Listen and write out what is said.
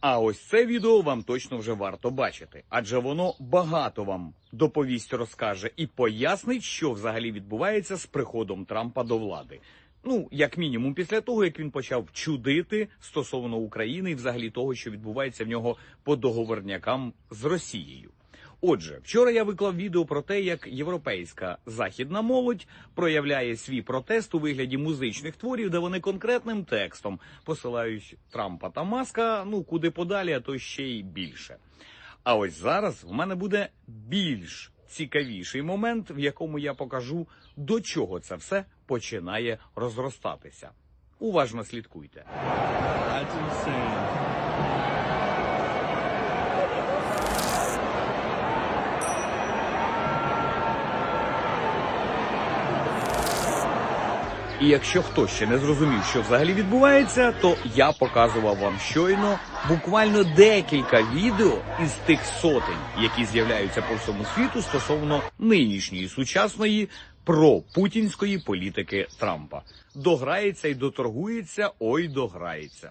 А ось це відео вам точно вже варто бачити, адже воно багато вам доповість розкаже і пояснить, що взагалі відбувається з приходом Трампа до влади. Ну, як мінімум, після того, як він почав чудити стосовно України і взагалі того, що відбувається в нього по договорнякам з Росією. Отже, вчора я виклав відео про те, як європейська західна молодь проявляє свій протест у вигляді музичних творів, де вони конкретним текстом посилають Трампа та Маска, ну куди подалі, а то ще й більше. А ось зараз в мене буде більш цікавіший момент, в якому я покажу, до чого це все починає розростатися. Уважно слідкуйте. І якщо хтось ще не зрозумів, що взагалі відбувається, то я показував вам щойно буквально декілька відео із тих сотень, які з'являються по всьому світу стосовно нинішньої сучасної пропутінської політики Трампа. Дограється і доторгується, ой, дограється.